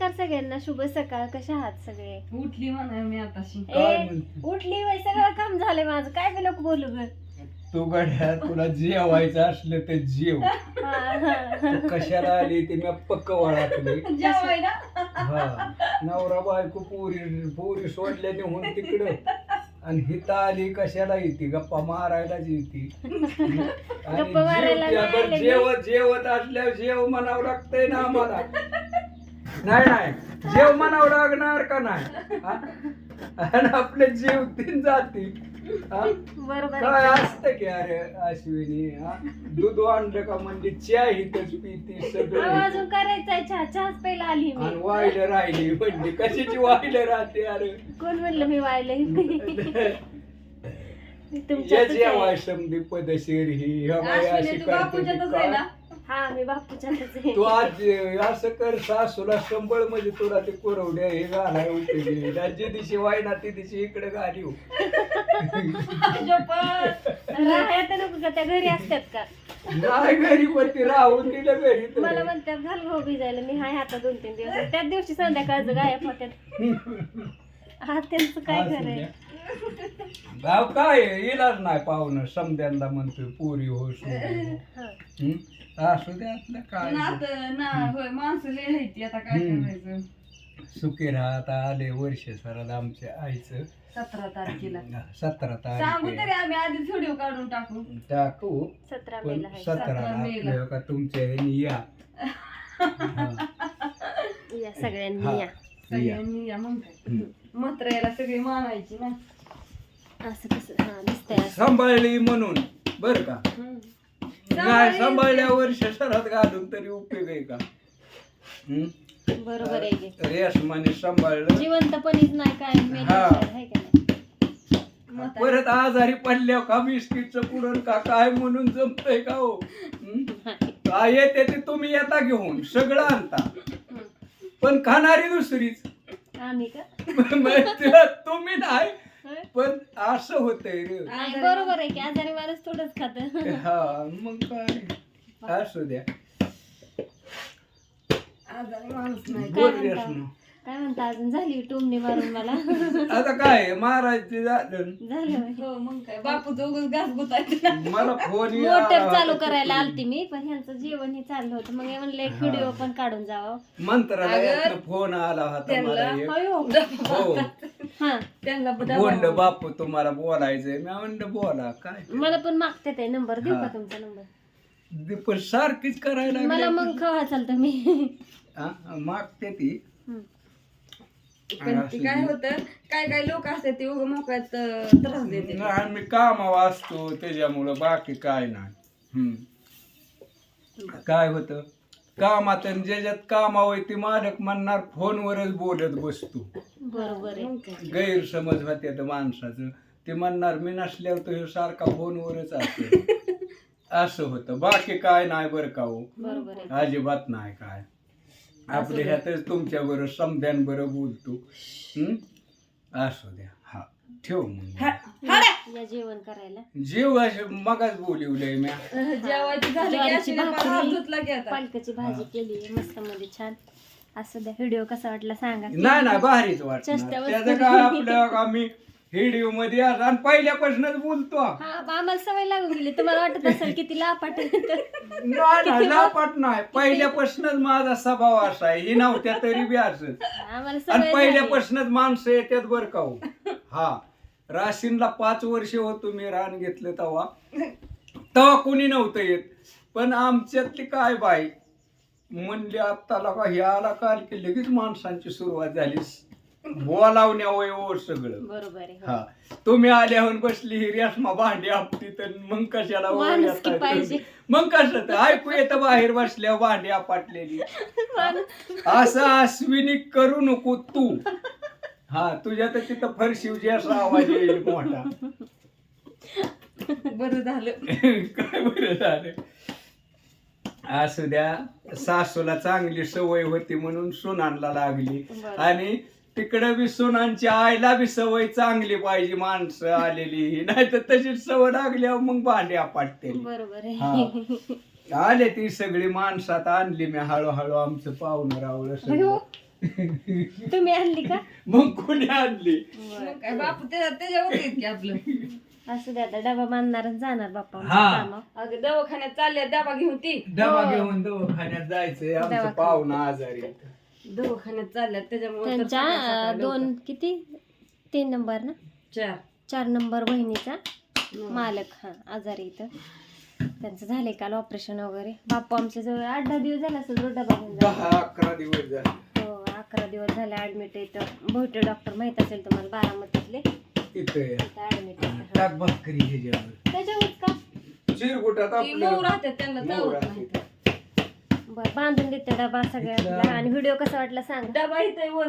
नमस्कार सगळ्यांना शुभ सकाळ. कशा आहात सगळे? उठली म्हणा मी आताशी. काय ए म्हणते? उठली वय सगळं काम झालंय माझं. काय बी नको बोलू ग. तू गड्या तुला जेवायचं असलं तर जेव. हा, हा. तू कशाला आली ते मी पक्क वळातले? जेवायला? हा. नवरा बायको पुरी पुरी सोडल्या नेहून तिकडं. आणि हिथं आली कशाला येते? गप्पा मारायलाच येते. आणि गप्पा मारायला जेव- नाही आले. मी. जेवत जेवत असल्यावर जेव म्हणावं लागतंय ना आम्हाला. नाही नाही. जेव म्हणावं लागणार का नाही? आणि आपले जीव तीन जाती? बरोबर. काय. असतं की अरे अश्विनी हा? दूध आणलं का म्हणजे चहा हिथच पिती अहो, सगळं अजून करायचंय चहा. चहाच पहिला आली आणि मी वाहिलं राहिली म्हणजे कशाची वाहिलं राहते अरे? कोण म्हणलं मी वायलंय तुमच्या याची आवाज समधी पदशीर ही. ह्या बाई अशी अश्विनी तू करते बापूच्यातच आहे हा मी बापूच्यातच आहे तू आज असं कर सासूला संबळ म्हणजे तुला ते कोरवड्या हे घालाय होते ज्या दिवशी वायना ते दिवशी इकडे घाली हो. नको का त्या घरी असतात का नाही घरी पण ती राहून दिलं घरी तर. मला म्हणतात घाल भाऊ भिजायला मी हाय आता दोन तीन दिवस त्याच दिवशी संध्याकाळचं गायब होत्यात हा त्यांचं काय असू कराय द्या. भाव काय आहे? इलाज नाही पाहुणं समद्यांना म्हणतोय पुरी हो. हं? असू दे आपलं काय नात ना होय माणसं ती, आता काय हम्म. करायचं? सुखी राहत आले वर्ष सराला आमच्या आईचं. सतरा तारखेला. सतरा सांगू तारीख तरी आम्ही आधीच व्हिडिओ काढून टाकू. टाकू. सतरा पण मेला आहे. सतराला मेला. आपल्या का तुमच्या ह्यानी या. हा, या सगळ्यांनी हा. या. सगळ्यांनी या मग काय मात्र याला सगळी मानायची ना. असं कसं? हा दिसतंय असं. सांभाळली म्हणून. बर का? हम्म. नाही सांभाळल्या वर्ष सरात घालून तरी उपयोग आहे का? बरोबर आहे की रेशमाने सांभाळलं जिवंतपणीच नाही काय हा. हाय का नाही? म्हातारी. परत आजारी पडल्यावर का बिस्किटचं पुरण का काय म्हणून जमतंय का हो हं? काय येते ते तुम्ही येता घेऊन सगळं आणता. पण खाणारी दुसरीच आम्ही का मग ते तुम्ही नाही? पण असं होतंय रे. नाही, बरोबर आहे की आजारी माणूस थोडंच खात. हा मग काय? असू द्या. आजारी माणूस नाही. काय बोल म्हणता? रेशमा. काय म्हणता अजून? झाली टोमणी मारून मला. आता काय महाराजचे झालं. झालं होय. हो मग काय? बापू चौघच घास गुतायचे मला फोन मोटर चालू करायला आलती मी पण ह्यांचं जेवण हे चाललं होतं. मग हे म्हणलं एक हा. व्हिडिओ पण काढून जावं. मंत्रालयातनं फोन आला होता मला एक. अयो. हो. हा त्यांना बोललं बापू तुम्हाला बोलायचंय. मी म्हणलं बोला काय मला पण मागते ते नंबर देऊ का हा. तुमचा नंबर? पण सारखीच करायला मला लागली. मग खवा चालतं मी? हा, मागते ती. हम्म. पण ते काय होतं काय काय लोक असतात ते उग मोकळ्यात अं, त्रास देते. नाही, मी कामावर असतो त्याच्यामुळं बाकी काय नाही. हम्म. काय होतं? कामात आणि ज्याच्यात कामावर ती मालक म्हणणार फोनवरच बोलत बसतो. बरोबर आहे. गैरसमज होते माणसाचं. ते म्हणणार मी नसल्यावर तो ह्यो सारखा फोनवरच असतो. असं होतं. बाकी काय नाही बरं का हो. बरोबर आहे. अजिबात नाही काय. आपल्या ह्यातच तुमच्या बरोबर समध्यान बरं बोलतो. हम्म? असू द्या. हा. ठेव मग. हा-. या जेवण करायला. जीव असे मगाच बोलिवलंय मी. जेवायची झाली की ज्वारीची अश्विनी पण भाकरी. हात धुतला की आता. पालकाची भाजी केली. मस्त मध्ये छान. असं द्या व्हिडिओ कसा वाटला सांगा. नाही नाही भारीच वाटणार. चेष्टा त्याचं काय आपलं आम्ही व्हिडिओमध्ये आज आणि पहिल्यापासूनच बोलतो. हा आम्हाला सवय लागून गेली. तुम्हाला वाटत असेल किती लापाट तर. नाही नाही लापाट नाही. पहिल्यापासूनच माझा स्वभाव असा आहे. ही नव्हत्या तरी बी असंच आम्हाला आणि सवय झाली. पहिल्यापासूनच माणसं येतात बर का हो. हा. राशीनला पाच वर्ष होतो मी रान घेतलं तेव्हा. तेव्हा कोणी नव्हतं येत. पण आमच्यातली काय बाई म्हणले आत्ताला का ह्याला काल की लगेच माणसांची सुरुवात झाली बोलावण्या वय ओ सगळं. बरोबर आहे हो. हा. तुम्ही आल्याहून बसली ही रेशमा भांडी आपटी तर मग कशाला वर माणुसकी येताय पाहिजे. तुम्ही? मग कसं तर? ऐकू येतं बाहेर बसल्यावर भांडी आपटलेली. माणूस- असं अश्विनी करू नको तू. हा तुझ्या तर तिथं फरशिवची असा आवाज येईल मोठा. बरं झालं. काय बरं झालं? असू द्या. सासूला चांगली सवय होती म्हणून सुनांना लागली. आणि तिकडं बी सुनांची आईला बी सवय चांगली पाहिजे माणसं आलेली नाही तर तशीच सवय लागल्यावर मग भांडी आपटते बरोबर हा. आहे आले ती सगळी माणसात आणली मी हळूहळू आमचं पाहुणं रावलं. सगळं तुम्ही आणली का मग कोणी आणली मग काय बापू त्याच्या त्याच्यावर येत की आपलं असू द्या आता डबा बांधणार आणि जाणार बाप्पा हा. कामावर. अगं दवाखान्यात चालले डबा घेऊन ती डबा हो. घेऊन दवाखान्यात जायचंय आमचं दवाखान्यात. पाहुणा आजारी दवाखान्यात चालल्यात त्याच्यामुळे तर त्यांच्या सकाळ सकाळ अं, दोन किती तीन नंबर ना. चार चार नंबर बहिणीचा. मालक हा आजारी इथं त्यांचं झालंय काल ऑपरेशन वगैरे बाप्पा आमच्या जवळ आठ दहा दिवस झाला असेल रोज डबा घेऊन जायला. दहा अकरा दिवस झाले हो अकरा दिवस झाले ऍडमिट इथं. भोटे डॉक्टर माहीत असेल तुम्हाला बारामतीतले. त्याच्यावर का? चिरगुटात ती मऊ आपलं राहतात त्यांना मऊ चावत राहते. नाही बरं बांधून देते डबा सगळ्यांना. आणि व्हिडिओ कसा वाटला सांग. डबा इथं वर